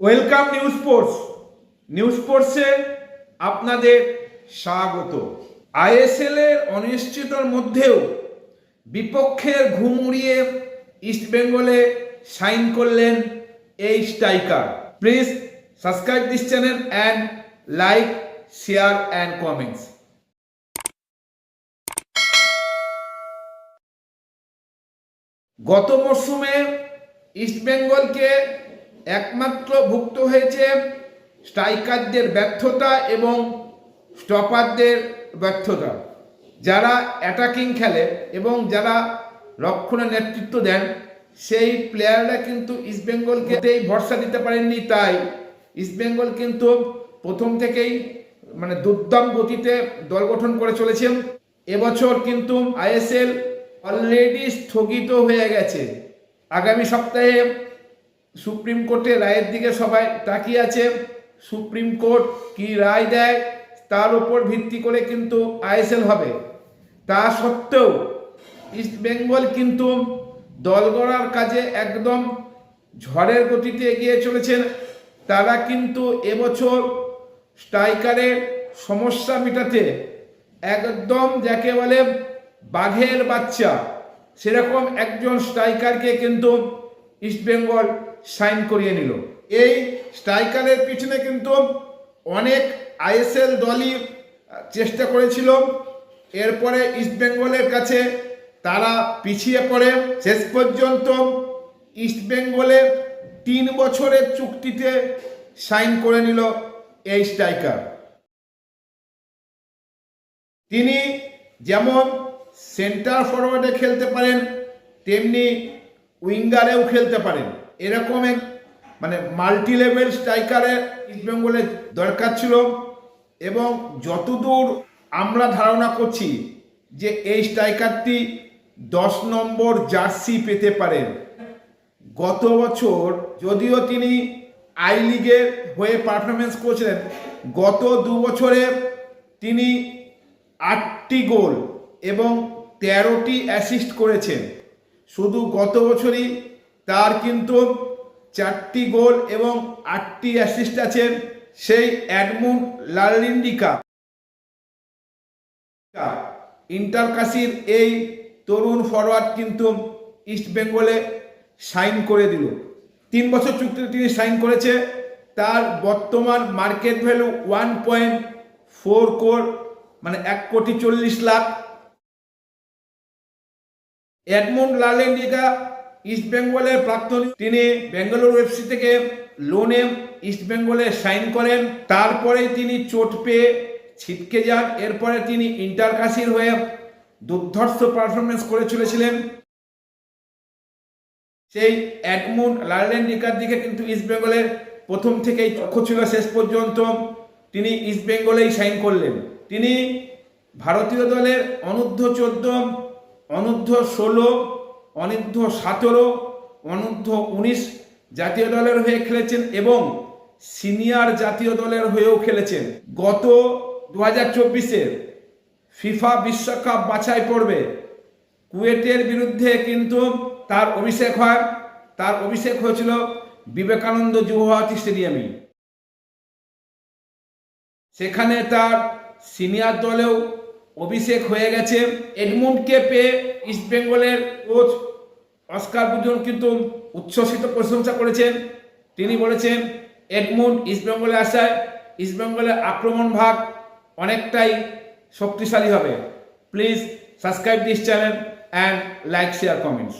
Welcome news sports. News স্পোর্টসে আপনাদের স্বাগত। আইএসএল এর অনিশ্চিতর মধ্যেও বিপক্ষের ঘুম উড়িয়ে ইস্টবেঙ্গলে সাইন করলেন এই striker. Please subscribe this channel and like, share and comments. গত মরশুমে ইস্টবেঙ্গলকে একমাত্র ভুক্ত হয়েছে স্ট্রাইকারদের ব্যর্থতা এবং স্টপারদের ব্যর্থতা। যারা অ্যাটাকিং খেলে এবং যারা রক্ষণে নেতৃত্ব দেন, সেই প্লেয়াররা কিন্তু ইস্টবেঙ্গলকে ভরসা দিতে পারেননি, তাই ইস্টবেঙ্গল কিন্তু প্রথম থেকেই মানে দুর্দম গতিতে দল গঠন করে চলেছেন এবছর কিন্তু আইএসএল অলরেডি স্থগিত হয়ে গেছে। আগামী সপ্তাহে সুপ্রিম কোর্টে রায়ের দিকে সবাই তাকিয়ে আছে। সুপ্রিম কোর্ট কি রায় দেয় তার উপর ভিত্তি করে কিন্তু আইএসএল হবে। তা সত্ত্বেও ইস্ট বেঙ্গল কিন্তু দল গড়ার কাজে একদম ঝড়ের গতিতে এগিয়ে চলেছেন। তারা কিন্তু এবছর স্ট্রাইকারের সমস্যা মেটাতে একদম যাকে বলে বাঘের বাচ্চা। সেরকম একজন স্ট্রাইকারকে কিন্তু ইস্টবেঙ্গল সাইন করিয়ে নিল। এই স্ট্রাইকারের পিছনে কিন্তু অনেক আইএসএল দলই চেষ্টা করেছিল। এরপরে ইস্টবেঙ্গলের কাছে তারা পিছিয়ে পড়ে। শেষ পর্যন্ত ইস্টবেঙ্গলে তিন বছরের চুক্তিতে সাইন করে নিল এই স্ট্রাইকার। তিনি যেমন সেন্টার ফরওয়ার্ডে খেলতে পারেন, তেমনি উইঙ্গারেও খেলতে পারেন। এরকম এক মানে মাল্টি লেভেল স্ট্রাইকারের ইস্টবেঙ্গলের দরকার ছিল। এবং যতদূর আমরা ধারণা করছি যে এই স্ট্রাইকারটি দশ নম্বর জার্সি পেতে পারেন। গত বছর যদিও তিনি আই লিগের হয়ে পারফরমেন্স করেছিলেন, গত দু বছরে তিনি আটটি গোল এবং তেরোটি অ্যাসিস্ট করেছেন। শুধু গত বছরই তার কিন্তু চারটি গোল এবং আটটি অ্যাসিস্ট আছেন সেই অ্যাডমুন্ড লালিন্ডিকা ইন্টারকাসির এই তরুণ ফরওয়ার্ড কিন্তু ইস্ট বেঙ্গলে সাইন করে দিল। তিন বছর চুক্তিতে তিনি সাইন করেছে। তার বর্তমান market value one point four crore মানে এক কোটি চল্লিশ লাখ। এডমন্ড লালেন্ডিকা ইস্ট বেঙ্গলের প্রাক্তন তিনি বেঙ্গালোর এফসি থেকে লোনে ইস্ট বেঙ্গলে সাইন করেন। তারপরে তিনি চোট পেয়ে ছিটকে যান। এরপরে তিনি ইন্টারকাসির হয়ে দুর্ধর্ষ পারফরমেন্স করে চলেছিলেন। সেই অ্যাডমুন্ড লালেন্ডিকার দিকে কিন্তু ইস্ট বেঙ্গলের প্রথম থেকেই লক্ষ্য ছিল। শেষ পর্যন্ত তিনি ইস্ট বেঙ্গলেই সাইন করলেন। তিনি ভারতীয় দলের অনূর্ধ্ব চোদ্দ, অনূর্ধ্ব ষোলো অনূর্ধ্ব সতেরো অনূর্ধ্ব উনিশ জাতীয় দলের হয়ে খেলেছেন এবং সিনিয়র জাতীয় দলের হয়েও খেলেছেন। গত দু হাজার চব্বিশের ফিফা বিশ্বকাপ বাছাই পড়বে কুয়েটের বিরুদ্ধে কিন্তু তার অভিষেক হয়। তার অভিষেক হয়েছিল বিবেকানন্দ যুবভারতী স্টেডিয়ামে। সেখানে তার সিনিয়র দলেও অভিষেক হয়ে গেছে। এডমুন্ডকে পেয়ে ইস্টবেঙ্গলের কোচ অস্কার বুজন কিন্তু উচ্ছ্বসিত প্রশংসা করেছেন। তিনি বলেছেন এডমুন্ড ইস্টবেঙ্গলে আসায় ইস্টবেঙ্গলের আক্রমণ ভাগ অনেকটাই শক্তিশালী হবে। Please subscribe this channel and like, share, comments.